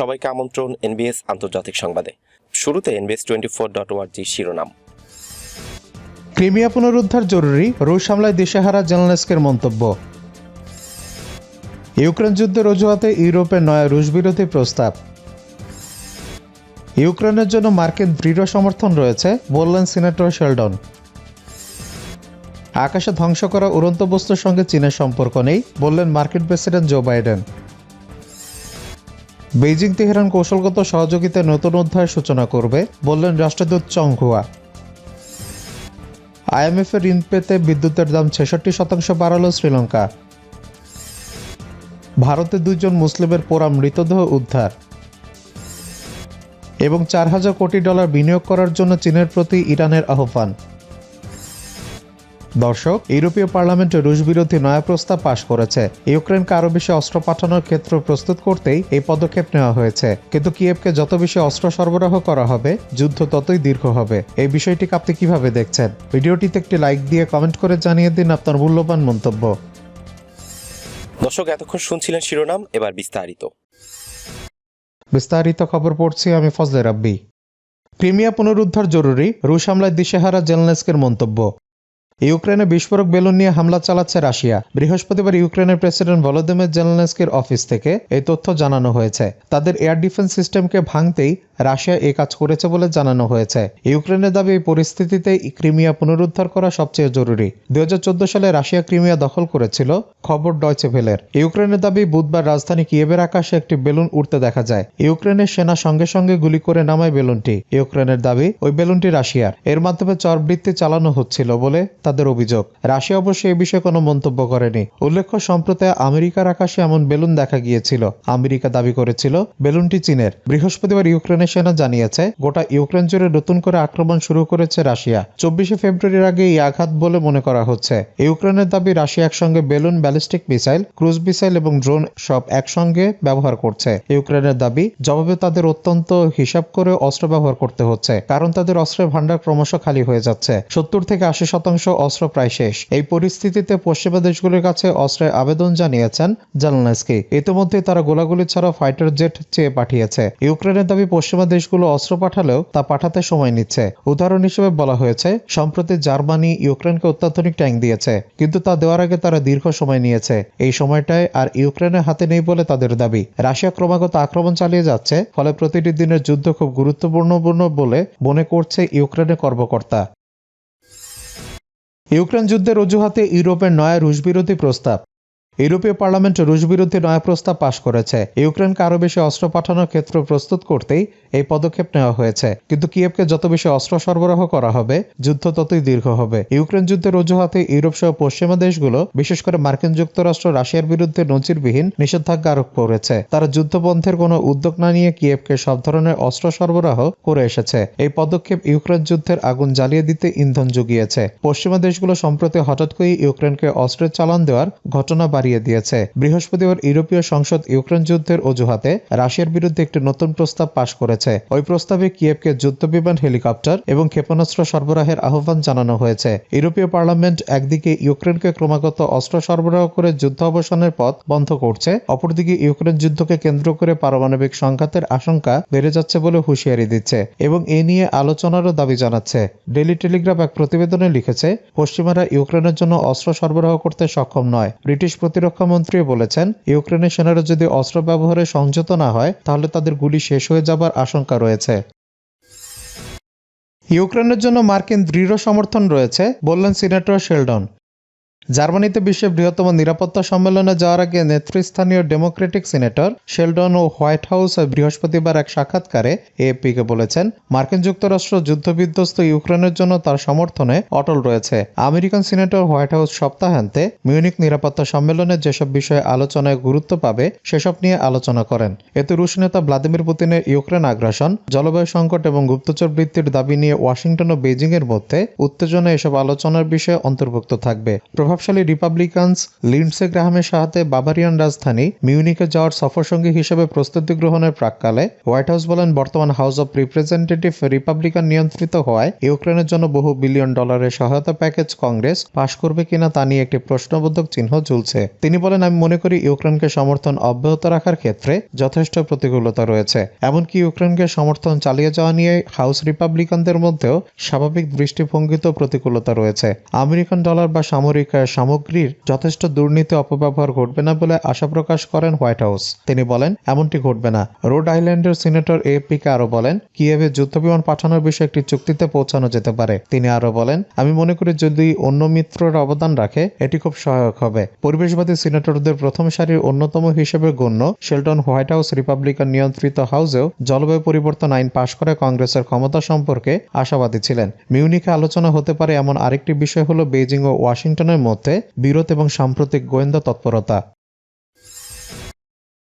সবাইকে আমন্ত্রণ এনবিএস আন্তর্জাতিক সংবাদে। শুরুতে এনবিএস টোয়েন্টি ফোর ডট ওয়ার্জি শিরোনাম। ক্রিমিয়া পুনরুদ্ধার জরুরি, রুশ হামলায় দিশেহারা জেলনেস্কের মন্তব্য। ইউক্রেন যুদ্ধের অজুহাতে ইউরোপের নয়া রুশ বিরোধী প্রস্তাব। ইউক্রেনের জন্য মার্কিন দৃঢ় সমর্থন রয়েছে, বললেন সিনেটর শেলডন। আকাশে ধ্বংস করা উড়ন্ত বস্তুর সঙ্গে চীনের সম্পর্ক নেই, বললেন মার্কিন president Joe Biden. Beijing Tehran কৌশলগত সহযোগিতায় নতুন অধ্যায়ের সূচনা করবে, বললেন রাষ্ট্রদূত চং হুয়া আইএমএফ এর ঋণ পেতে বিদ্যুতের দাম ছেষট্টি শতাংশ বাড়ালো শ্রীলঙ্কা। ভারতে দুইজন মুসলিমের পোড়া মৃতদেহ উদ্ধার। এবং চার হাজার কোটি ডলার বিনিয়োগ করার জন্য চীনের প্রতি ইরানের আহ্বান। দর্শক ইউরোপীয় পার্লামেন্টে রুশ বিরোধী নয়া প্রস্তাব পাশ করেছে। ইউক্রেনকে আরও বেশি অস্ত্র পাঠানোর ক্ষেত্র প্রস্তুত করতেই এই পদক্ষেপ নেওয়া হয়েছে। কিন্তু কিয়েভকে যত বেশি অস্ত্র সরবরাহ করা হবে যুদ্ধ ততই দীর্ঘ হবে। এই বিষয়টিকে আপনি কীভাবে দেখছেন? ভিডিওটিতে একটি লাইক দিয়ে কমেন্ট করে জানিয়ে দিন আপনার মূল্যবান মন্তব্য। দর্শক এতক্ষণ শুনছিলেন শিরোনাম এবার বিস্তারিত। বিস্তারিত খবর পড়ছি আমি ফজলে রাব্বি। ক্রিমিয়া পুনরুদ্ধার জরুরি রুশ হামলায় দিশেহারা জেলনেস্কের মন্তব্য। ইউক্রেনে বিস্ফোরক বেলুন নিয়ে হামলা চালাচ্ছে রাশিয়া। বৃহস্পতিবার ইউক্রেনের প্রেসিডেন্ট ভলোদিমির জেলনেস্কির অফিস থেকে এই তথ্য জানানো হয়েছে। তাদের এয়ার ডিফেন্স সিস্টেমকে ভাঙতেই রাশিয়া এ কাজ করেছে বলে জানানো হয়েছে। ইউক্রেনের দাবি, এই পরিস্থিতিতে ক্রিমিয়া পুনরুদ্ধার করা সবচেয়ে জরুরি। দু হাজার চোদ্দ সালে রাশিয়া ক্রিমিয়া দখল করেছিল, খবর ডয়চে ভেলের। ইউক্রেনের দাবি, বুধবার রাজধানী কিয়েভের আকাশে একটি বেলুন উঠতে দেখা যায়। ইউক্রেনের সেনা সঙ্গে সঙ্গে গুলি করে নামায় বেলুনটি। ইউক্রেনের দাবি, ওই বেলুনটি রাশিয়ার। এর মাধ্যমে চরবৃত্তি চালানো হচ্ছিল বলে তাদের অভিযোগ। রাশিয়া অবশ্য এ বিষয়ে কোনো মন্তব্য করেনি। উল্লেখ্য, সম্প্রতি আমেরিকার আকাশে এমন বেলুন দেখা গিয়েছিল। আমেরিকা দাবি করেছিল, বেলুনটি চীনের। বৃহস্পতিবার ইউক্রেনের সেনা জানিয়েছে, গোটা ইউক্রেন জুড়ে নতুন করে আক্রমণ শুরু করেছে রাশিয়া। চব্বিশে ফেব্রুয়ারির আগে এই আঘাত বলে মনে করা হচ্ছে। ইউক্রেনের দাবি রাশিয়া একসঙ্গে balloon, ballistic missile, cruise missile এবং ড্রোন সব একসঙ্গে ব্যবহার করছে। ইউক্রেনের দাবি, জবাবে তাদের অত্যন্ত হিসাব করে অস্ত্র ব্যবহার করতে হচ্ছে, কারণ তাদের অস্ত্রের ভান্ডার ক্রমশ খালি হয়ে যাচ্ছে। সত্তর থেকে আশি শতাংশ অস্ত্র প্রায় শেষ। এই পরিস্থিতিতে পশ্চিমা দেশগুলির কাছে অস্ত্রের আবেদন জানিয়েছেন জালনাস্কি ইতিমধ্যে তারা গোলাগুলি ছাড়া ফাইটার জেট চেয়ে পাঠিয়েছে। ইউক্রেনের দাবি পশ্চিমা দেশগুলো অস্ত্র পাঠালেও তা পাঠাতে সময় নিচ্ছে। উদাহরণ হিসেবে বলা হয়েছে, সম্প্রতি জার্মানি ইউক্রেনকে অত্যাধুনিক ট্যাঙ্ক দিয়েছে, কিন্তু তা দেওয়ার আগে তারা দীর্ঘ সময় নিয়েছে। এই সময়টায় আর ইউক্রেনের হাতে নেই বলে তাদের দাবি। রাশিয়া ক্রমাগত আক্রমণ চালিয়ে যাচ্ছে, ফলে প্রতিটি দিনের যুদ্ধ খুব গুরুত্বপূর্ণ বলে মনে করছে ইউক্রেনের কর্মকর্তা। ইউক্রেন যুদ্ধের অজুহাতে ইউরোপের নয়া রুশ বিরোধী প্রস্তাব। ইউরোপীয় পার্লামেন্ট রুশ বিরোধী নয়া প্রস্তাব পাশ করেছে। ইউক্রেনকে আরও বেশি অস্ত্র পাঠানোর ক্ষেত্র প্রস্তুত করতেই এই পদক্ষেপ নেওয়া হয়েছে। কিন্তু কিয়েভকে যত বেশি অস্ত্র সরবরাহ করা হবে, যুদ্ধ ততই দীর্ঘ হবে। ইউক্রেন যুদ্ধের অজুহাতে ইউরোপ সহ পশ্চিমা দেশগুলো, বিশেষ করে মার্কিন যুক্তরাষ্ট্র, রাশিয়ার বিরুদ্ধে নজিরবিহীন নিষেধাজ্ঞা আরোপ করেছে। তারা যুদ্ধবন্ধের কোনো উদ্যোগ না নিয়ে কিয়েভকে সব ধরনের অস্ত্র সরবরাহ করে এসেছে। এই পদক্ষেপ ইউক্রেন যুদ্ধের আগুন জ্বালিয়ে দিতে ইন্ধন জুগিয়েছে। পশ্চিমা দেশগুলো সম্প্রতি হঠাৎ করেই ইউক্রেনকে অস্ত্রের চালান দেওয়ার ঘটনা বাড়িয়ে দিয়েছে। বৃহস্পতিবার ইউরোপীয় সংসদ ইউক্রেন যুদ্ধের অজুহাতে রাশিয়ার বিরুদ্ধে একটি নতুন প্রস্তাব পাশ করেছে। ওই প্রস্তাবে কিয়েভকে যুদ্ধবিমান, হেলিকপ্টার এবং ক্ষেপণাস্ত্র সরবরাহের আহ্বান জানানো হয়েছে। ইউরোপীয় পার্লামেন্ট একদিকে ইউক্রেনকে ক্রমাগত অস্ত্র সরবরাহ করে যুদ্ধ অবসানের পথ বন্ধ করছে, অপরদিকে ইউক্রেন যুদ্ধকে কেন্দ্র করে পারমাণবিক সংঘাতের আশঙ্কা বেড়ে যাচ্ছে বলে হুঁশিয়ারি দিচ্ছে এবং এ নিয়ে আলোচনারও দাবি জানাচ্ছে। ডেলি টেলিগ্রাফ এক প্রতিবেদনে লিখেছে, পশ্চিমারা ইউক্রেনের জন্য অস্ত্র সরবরাহ করতে সক্ষম নয়। ব্রিটিশ প্রতিরক্ষা মন্ত্রী বলেছেন ইউক্রেনের সেনারা যদি অস্ত্র ব্যবহারে সংযত না হয়, তাহলে তাদের গুলি শেষ হয়ে যাবার আশঙ্কা রয়েছে। ইউক্রেনের জন্য মার্কিন দৃঢ় সমর্থন রয়েছে, বললেন সিনেটর শেলডন। জার্মানিতে বিশ্বের বৃহত্তম নিরাপত্তা সম্মেলনে যাওয়ার আগে নেতৃস্থানীয় ডেমোক্রেটিক সিনেটর শেলডন ও হোয়াইট হাউস বৃহস্পতিবার এক সাক্ষাৎকারে এএপিকে বলেছেন, মার্কিন যুক্তরাষ্ট্র যুদ্ধবিধ্বস্ত ইউক্রেনের জন্য তার সমর্থনে অটল রয়েছে। আমেরিকান সিনেটর হোয়াইট হাউস সপ্তাহান্তে মিউনিক নিরাপত্তা সম্মেলনে যেসব বিষয়ে আলোচনায় গুরুত্ব পাবে, সেসব নিয়ে আলোচনা করেন। এতে রুশ নেতা ভ্লাদিমির পুতিনের ইউক্রেন আগ্রাসন, জলবায়ু সংকট এবং গুপ্তচর বৃত্তির দাবি নিয়ে ওয়াশিংটন ও বেজিং এর মধ্যে উত্তেজনা এসব আলোচনার বিষয়ে অন্তর্ভুক্ত থাকবে। প্রভাবশালী রিপাবলিকানস লিন্ডসে গ্রাহামের সাথে বাবারিয়ান রাজধানী মিউনিকে যাওয়ার সফরসঙ্গী হিসেবে প্রস্তুতি গ্রহণের প্রাককালে হোয়াইট হাউস বলেন বর্তমান হাউস অব রিপ্রেজেন্টেটিভ রিপাবলিকান নিয়ন্ত্রিত হওয়ায় ইউক্রেনের জন্য বহু বিলিয়ন ডলারের সহায়তা প্যাকেজ কংগ্রেস পাশ করবে কিনা তা নিয়ে একটি প্রশ্নবোধক চিহ্ন ঝুলছে। তিনি বলেন, আমি মনে করি ইউক্রেনকে সমর্থন অব্যাহত রাখার ক্ষেত্রে যথেষ্ট প্রতিকূলতা রয়েছে। এমনকি ইউক্রেনকে সমর্থন চালিয়ে যাওয়া নিয়ে হাউস রিপাবলিকানদের মধ্যেও স্বাভাবিক দৃষ্টিভঙ্গিতেও প্রতিকূলতা রয়েছে। আমেরিকান ডলার বা সামরিক সামগ্রীর যথেষ্ট দুর্নীতি অপব্যবহার ঘটবে না বলে আশা প্রকাশ করেন হোয়াইট হাউস। তিনি বলেন, এমনটি ঘটবে না। রোড আইল্যান্ডের সিনেটর এপিকে আরও বলেন, কিয়েভে যুদ্ধবিমান পাঠানোর বিষয়ে একটি চুক্তিতে পৌঁছানো যেতে পারে। তিনি আরও বলেন, আমি মনে করি যদি অন্য মিত্ররা অবদান রাখে, এটি খুব সহায়ক হবে। পরিবেশবাদী সিনেটরদের প্রথম সারির অন্যতম হিসেবে গণ্য শেলটন হোয়াইট হাউস রিপাবলিকান নিয়ন্ত্রিত হাউসেও জলবায়ু পরিবর্তন আইন পাশ করে কংগ্রেসের ক্ষমতা সম্পর্কে আশাবাদী ছিলেন। মিউনিকে আলোচনা হতে পারে এমন আরেকটি বিষয় হলো বেইজিং ও ওয়াশিংটনের মধ্যে বিরোধ এবং সাম্প্রতিক গোয়েন্দা তৎপরতা।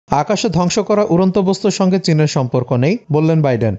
আকাশে ধ্বংস করা উড়ন্ত বস্তুর সঙ্গে চীনের সম্পর্ক নেই, বললেন বাইডেন।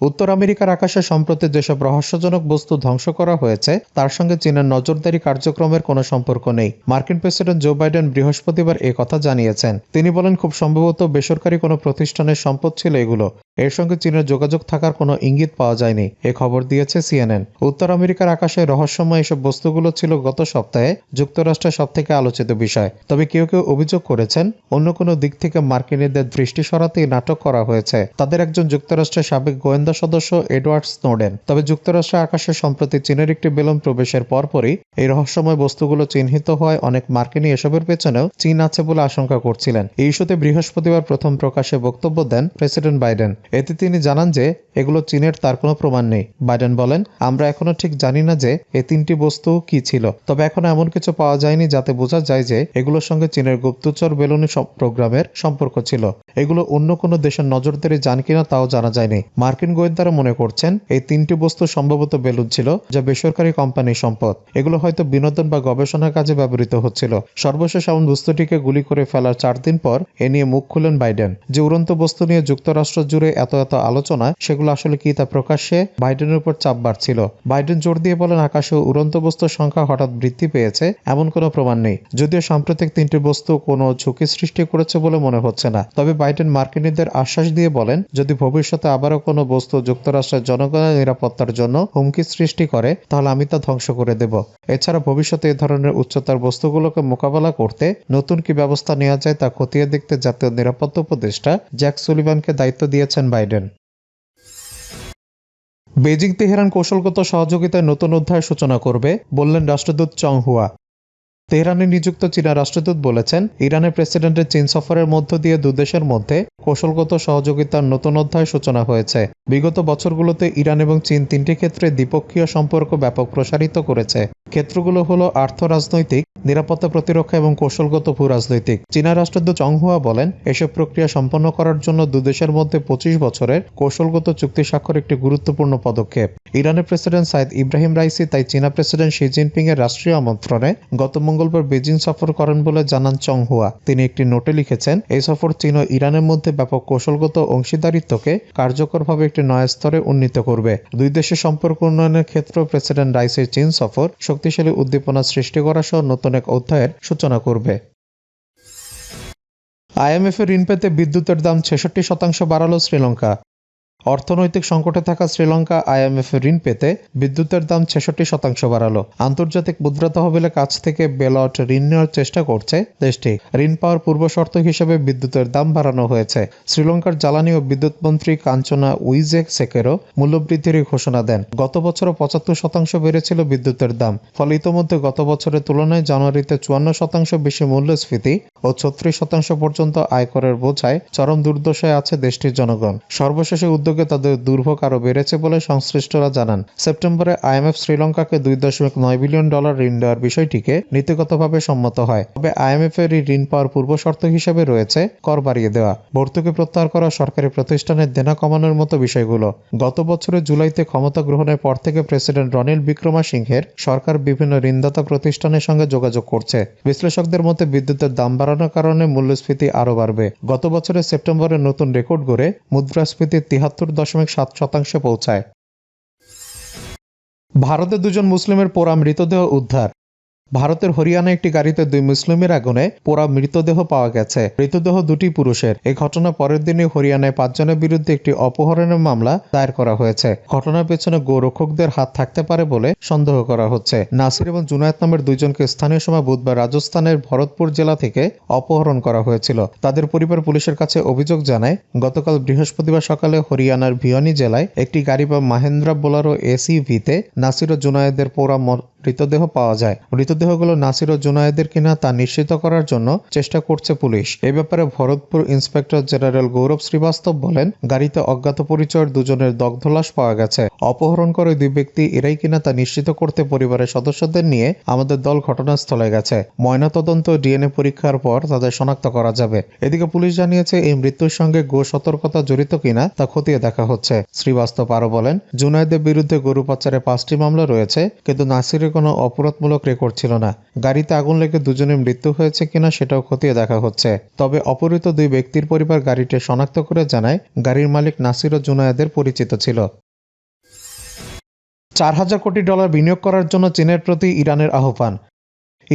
উত্তর আমেরিকার আকাশে সম্প্রতি যেসব রহস্যজনক বস্তু ধ্বংস করা হয়েছে, তার সঙ্গে চীনের নজরদারি কার্যক্রমের কোনো সম্পর্ক নেই। মার্কিন প্রেসিডেন্ট জো বাইডেন বৃহস্পতিবার কথা জানিয়েছেন। তিনি বলেন, খুব সম্ভবত বেসরকারি কোনো প্রতিষ্ঠানের সম্পদ ছিল এগুলো। এর সঙ্গে চীনের যোগাযোগ থাকার কোনো ইঙ্গিত পাওয়া যায়নি। এ খবর দিয়েছে সিএনএন। উত্তর আমেরিকার আকাশে রহস্যময় এসব বস্তুগুলো ছিল গত সপ্তাহে যুক্তরাষ্ট্রের সবথেকে আলোচিত বিষয়। তবে কেউ কেউ অভিযোগ করেছেন, অন্য কোনো দিক থেকে মার্কিনীদের দৃষ্টি সরাতেই নাটক করা হয়েছে। তাদের একজন যুক্তরাষ্ট্রের সাবেক গোয়েন্দা সদস্য এডওয়ার্ড স্নোডেন। তবে যুক্তরাষ্ট্রের আকাশে সম্প্রতি চীনের একটি বেলুন প্রবেশের পরপরই এই রহস্যময় বস্তুগুলো চিহ্নিত হওয়ায় অনেক মার্কিনী এসবের পেছনেও চীন আছে বলে আশঙ্কা করছিলেন। এই ইস্যুতে বৃহস্পতিবার প্রথম প্রকাশে বক্তব্য দেন প্রেসিডেন্ট বাইডেন। এতে তিনি জানান যে, এগুলো চীনের তার কোনো প্রমাণ নেই। বাইডেন বলেন, আমরা এখনও ঠিক জানি না যে এই তিনটি বস্তু কি ছিল। তবে এখন এমন কিছু পাওয়া যায়নি যাতে বোঝা যায় যে এগুলোর সঙ্গে চীনের গুপ্তচর বেলুনি প্রোগ্রামের সম্পর্ক ছিল। এগুলো অন্য কোনো দেশের নজরদারি যান কিনা তাও জানা যায়নি। মার্কিন গোয়েন্দারা মনে করছেন, এই তিনটি বস্তু সম্ভবত বেলুন ছিল, যা বেসরকারি কোম্পানির সম্পদ। এগুলো হয়তো বিনোদন বা গবেষণার কাজে ব্যবহৃত হচ্ছিল। সর্বশেষ এমন বস্তুটিকে গুলি করে ফেলার চার দিন পর এ নিয়ে মুখ খুলেন বাইডেন। যে উড়ন্ত বস্তু নিয়ে যুক্তরাষ্ট্র জুড়ে এত এত আলোচনা, সেগুলো আসলে কি তা প্রকাশ্যে বাইডেনের উপর চাপ বাড়ছিল? বাইডেন জোর দিয়ে বলেন, আকাশে উড়ন্ত বস্তুর সংখ্যা হঠাৎ বৃদ্ধি পেয়েছে, এমন কোনো প্রমাণ নেই। যদিও সাম্প্রতিক তিনটি বস্তু কোনো ঝুঁকি সৃষ্টি করেছে বলে মনে হচ্ছে না। তবে বাইডেন মার্কিনীদের আশ্বাস দিয়ে বলেন, যদি ভবিষ্যতে আবারও কোনো বস্তু যুক্তরাষ্ট্রের জনগণের নিরাপত্তার জন্য হুমকি সৃষ্টি করে, তাহলে আমি তা ধ্বংস করে দেব। এছাড়া ভবিষ্যতে এ ধরনের উচ্চতার বস্তুগুলোকে মোকাবেলা করতে নতুন কি ব্যবস্থা নেওয়া যায় তা খতিয়ে দেখতে জাতীয় নিরাপত্তা উপদেষ্টা জ্যাক সুলিভানকে দায়িত্ব দিয়েছেন বাইডেন। বেজিং তেহরান কৌশলগত সহযোগিতায় নতুন অধ্যায়ের সূচনা করবে, বললেন রাষ্ট্রদূত চং হুয়া। তেহরানে নিযুক্ত চীনা রাষ্ট্রদূত বলেছেন, ইরানের প্রেসিডেন্টের চীন সফরের মধ্য দিয়ে দুদেশের মধ্যে কৌশলগত সহযোগিতার নতুন অধ্যায় সূচনা হয়েছে। বিগত বছরগুলোতে ইরান এবং চীন তিনটি ক্ষেত্রে দ্বিপক্ষীয় সম্পর্ক ব্যাপক প্রসারিত করেছে। ক্ষেত্রগুলো হলো আর্থ রাজনৈতিক, নিরাপত্তা প্রতিরক্ষা এবং কৌশলগত ভূ রাজনৈতিক। চীনা রাষ্ট্রদূত চংহুয়া বলেন, এসব প্রক্রিয়া সম্পন্ন করার জন্য দুদেশের মধ্যে পঁচিশ বছরের কৌশলগত চুক্তি স্বাক্ষর একটি গুরুত্বপূর্ণ পদক্ষেপ। ইরানের প্রেসিডেন্ট সাইদ ইব্রাহিম রাইসি তাই চীনা প্রেসিডেন্ট শি জিনপিং এর রাষ্ট্রীয় আমন্ত্রণে গত মঙ্গলবার বেজিং সফর করেন বলে জানান চংহুয়া। তিনি একটি নোটে লিখেছেন, এই সফর চীন ও ইরানের মধ্যে ব্যাপক কৌশলগত অংশীদারিত্বকে কার্যকরভাবে একটি নয়া স্তরে উন্নীত করবে। দুই দেশের সম্পর্ক উন্নয়নের ক্ষেত্রে প্রেসিডেন্ট রাইসের চীন সফর শক্তিশালী উদ্দীপনা সৃষ্টি করা সহ নতুন এক অধ্যায়ের সূচনা করবে। আইএমএফ এর ঋণ পেতে বিদ্যুতের দাম ছেষট্টি শতাংশ বাড়ালো শ্রীলঙ্কা। অর্থনৈতিক সংকটে থাকা শ্রীলঙ্কা আইএমএফ ঋণ পেতে বিদ্যুতের দাম ছেষট্টি শতাংশ বাড়ালো। আন্তর্জাতিক মুদ্রা তহবিলের কাছ থেকে বেলট ঋণ নেওয়ার চেষ্টা করছে দেশটি। ঋণ পাওয়ার পূর্ব শর্ত হিসেবে বিদ্যুতের দাম বাড়ানো হয়েছে। শ্রীলঙ্কার জ্বালানি ও বিদ্যুৎ মন্ত্রী কাঞ্চনা উইজেক সেকেরও মূল্যবৃদ্ধির ঘোষণা দেন। গত বছরও পঁচাত্তর শতাংশ বেড়েছিল বিদ্যুতের দাম। ফলে ইতোমধ্যে গত বছরের তুলনায় জানুয়ারিতে চুয়ান্ন শতাংশ বেশি মূল্যস্ফীতি ও ছত্রিশ শতাংশ পর্যন্ত আয়করের বোঝায় চরম দুর্দশায় আছে দেশটির জনগণ। সর্বশেষে উদ্যোগে তাদের দুর্ভোগ আরও বেড়েছে বলে সংশ্লিষ্টরা জানান। সেপ্টেম্বরে আইএমএফ শ্রীলঙ্কাকে দুই দশমিক নয় বিলিয়ন ডলার ঋণ দেওয়ার বিষয়টিকে নীতিগতভাবে সম্মত হয়। তবে আইএমএফ এর ঋণ পাওয়ার পূর্ব শর্ত হিসেবে রয়েছে কর বাড়িয়ে দেওয়া। ভর্তুকি প্রত্যাহার করা সরকারি প্রতিষ্ঠানের দেনা কমানোর মতো বিষয়গুলো। গত বছরের জুলাইতে ক্ষমতা গ্রহণের পর থেকে প্রেসিডেন্ট রনিল বিক্রমা সিংহের সরকার বিভিন্ন ঋণদাতা প্রতিষ্ঠানের সঙ্গে যোগাযোগ করছে। বিশ্লেষকদের মতে বিদ্যুতের দাম বাড়ানোর কারণে মূল্যস্ফীতি আরও বাড়বে। গত বছরের সেপ্টেম্বরে নতুন রেকর্ড গড়ে মুদ্রাস্ফীতি তিহাত্তর দশমিক সাত শতাংশে পৌঁছায়। ভারতে দুজন মুসলিমের পোড়া মৃতদেহ উদ্ধার। ভারতের হরিয়ানা একটি গাড়িতে দুই মুসলিমের আগুনে পোড়া মৃতদেহ পাওয়া গেছে। মৃতদেহ দুটি পুরুষের। এই ঘটনা পরের দিনই হরিয়ানায় পাঁচজনের বিরুদ্ধে একটি অপহরণের মামলা দায়ের করা হয়েছে। ঘটনার পেছনে গোরক্ষকদের হাত থাকতে পারে বলে সন্দেহ করা হচ্ছে। নাসির এবং জুনায়েদ নামের দুইজনকে স্থানীয় সময় বুধবার রাজস্থানের ভরতপুর জেলা থেকে অপহরণ করা হয়েছিল। তাদের পরিবার পুলিশের কাছে অভিযোগ জানায়, গতকাল বৃহস্পতিবার সকালে হরিয়ানার ভিওয়ানি জেলায় একটি গাড়ি বা মাহেন্দ্রা বোলারো এসইভিতে নাসির ও জুনায়েদের পোড়া মৃতদেহ পাওয়া যায়। মৃতদেহগুলো নাসির ও জুনায়েদের কিনা তা নিশ্চিত করার জন্য চেষ্টা করছে পুলিশ। এ ব্যাপারে ভরতপুর ইন্সপেক্টর জেনারেল গৌরব শ্রীবাস্তব বলেন, গাড়িতে অজ্ঞাত পরিচয়ের দুজনের দগ্ধ লাশ পাওয়া গেছে। অপহরণ করে দুই ব্যক্তি এরাই কিনা তা নিশ্চিত করতে পরিবারের সদস্যদের নিয়ে আমাদের দল ঘটনাস্থলে গেছে। ময়নাতদন্ত ডিএনএ পরীক্ষার পর তাদের শনাক্ত করা যাবে। এদিকে পুলিশ জানিয়েছে, এই মৃত্যুর সঙ্গে গো সতর্কতা জড়িত কিনা তা খতিয়ে দেখা হচ্ছে। শ্রীবাস্তব আরও বলেন, জুনায়েদের বিরুদ্ধে গরু পাচারে পাঁচটি মামলা রয়েছে, কিন্তু নাসিরের কোনো অপরাধমূলক রেকর্ড ছিল না। গাড়িতে আগুন লেগে দুজনের মৃত্যু হয়েছে কিনা সেটাও খতিয়ে দেখা হচ্ছে। তবে অপহৃত দুই ব্যক্তির পরিবার গাড়িটি শনাক্ত করে জানায়, গাড়ির মালিক নাসির ও জুনায়েদের পরিচিত ছিল। চার হাজার কোটি ডলার বিনিয়োগ করার জন্য চীনের প্রতি ইরানের আহ্বান।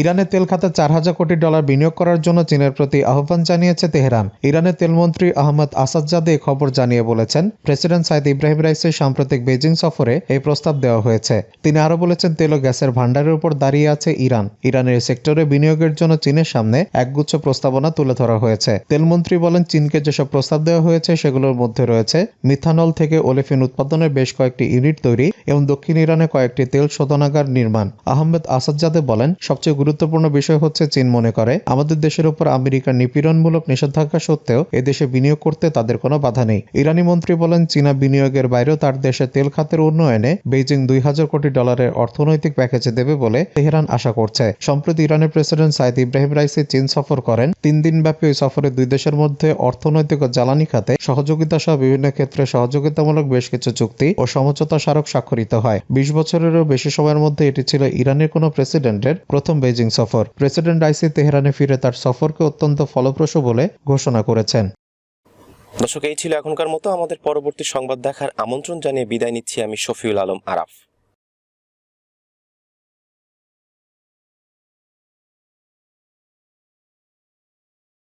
ইরানের তেল খাতে চার হাজার কোটি ডলার বিনিয়োগ করার জন্য চীনের প্রতি আহ্বান জানিয়েছে তেহরান। ইরানের তেলমন্ত্রী আহমদ আসাদজাদে এই খবর জানিয়ে বলেছেন, প্রেসিডেন্ট সাইদ ইব্রাহিম রাইসের সাম্প্রতিক বেজিং সফরে এই প্রস্তাব দেওয়া হয়েছে। তিনি আরও বলেছেন, তেল ও গ্যাসের ভান্ডারের উপর দাঁড়িয়ে আছে ইরান। ইরানের সেক্টরে বিনিয়োগের জন্য চীনের সামনে একগুচ্ছ প্রস্তাবনা তুলে ধরা হয়েছে। তেলমন্ত্রী বলেন, চীনকে যেসব প্রস্তাব দেওয়া হয়েছে, সেগুলোর মধ্যে রয়েছে মিথানল থেকে ওলেফিন উৎপাদনের বেশ কয়েকটি ইউনিট তৈরি এবং দক্ষিণ ইরানে কয়েকটি তেল শোধনাগার নির্মাণ। আহমেদ আসাদজাদে বলেন, সবচেয়ে গুরুত্বপূর্ণ বিষয় হচ্ছে চীন মনে করে। আমাদের দেশের উপর আমেরিকার নিপীড়নমূলক নিষেধাজ্ঞা সত্ত্বেও এদেশে বিনিয়োগ করতে তাদের কোনো বাধা নেই। ইরানি মন্ত্রী বলেন, চীনা বিনিয়োগের বাইরেও তার দেশে তেল খাতের উন্নয়নে বেইজিং দুই হাজার কোটি ডলারের অর্থনৈতিক প্যাকেজ দেবে বলে তেহরান আশা করছে। সম্প্রতি ইরানের প্রেসিডেন্ট সাইদ ইব্রাহিম রাইসি চীন সফর করেন। তিন দিনব্যাপী ওই সফরে দুই দেশের মধ্যে অর্থনৈতিক ও জ্বালানি খাতে সহযোগিতা সহ বিভিন্ন ক্ষেত্রে সহযোগিতামূলক বেশ কিছু চুক্তি ও সমঝোতা স্মারক স্বাক্ষরিত হয়। বিশ বছরেরও বেশি সময়ের মধ্যে এটি ছিল ইরানের কোনো প্রেসিডেন্টের প্রথম বেজিং সফর। প্রেসিডেন্ট রাইসি তেহরানে ফিরে তার সফরকে অত্যন্ত ফলপ্রসূ বলে ঘোষণা করেছেন। দর্শক, এই ছিল এখনকার মতো। আমাদের পরবর্তী সংবাদ দেখার আমন্ত্রণ জানিয়ে বিদায় নিচ্ছি আমি শফিউল আলম আরাফ।